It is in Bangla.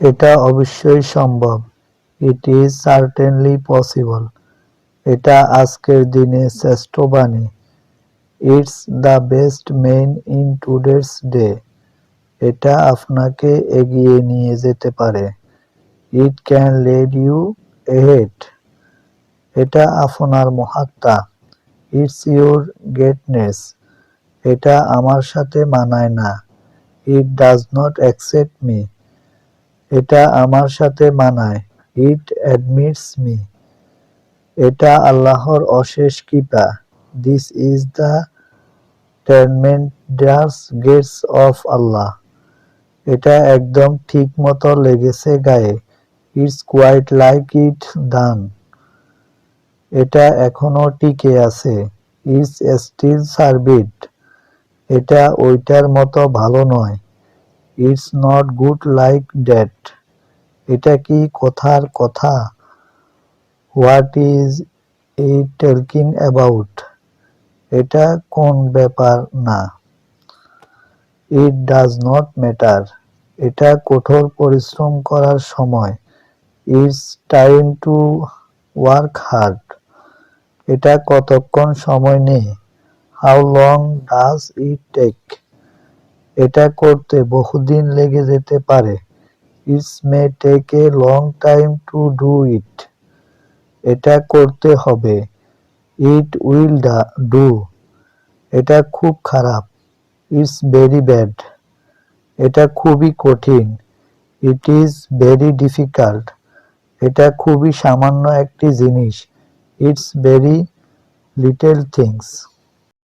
এটা অবশ্যই সম্ভব। ইট ইজ সার্টেনলি পসিবল এটা আজকের দিনে শ্রেষ্ঠ বাণী। It's the best main in today's day এটা আপনাকে এগিয়ে নিয়ে যেতে পারে। It can lead you ahead এটা আপনার মহাত্মা। ইটস ইউর গেটনেস এটা আমার সাথে মানায় না। It does not accept me এটা আমার সাথে মানায়। ইট অ্যাডমিটস মি এটা আল্লাহর অশেষ কৃপা। This is the tremendous gates of Allah এটা একদম ঠিক মতো লেগেছে গায়ে। ইটস কোয়াইট লাইক ইট দান এটা এখনও টিকে আছে। ইটস স্টিল সার্ভিড এটা ওইটার মতো ভালো নয়। It's not good like that এটা কি কথার কথা? What is he talking about এটা কোন ব্যাপার না? ইট ডাজ নট ম্যাটার এটা কঠোর পরিশ্রম করার সময়। It's time to work hard এটা কতক্ষণ সময় নেই? How long does it take এটা করতে বহুদিন লেগে যেতে পারে। It's may take a long time to do it এটা করতে হবে। ইট উইল ডু এটা খুব খারাপ। ইটস ভেরি ব্যাড এটা খুবই কঠিন। ইট ইজ ভেরি ডিফিকাল্ট এটা খুবই সামান্য একটি জিনিস। It's very little things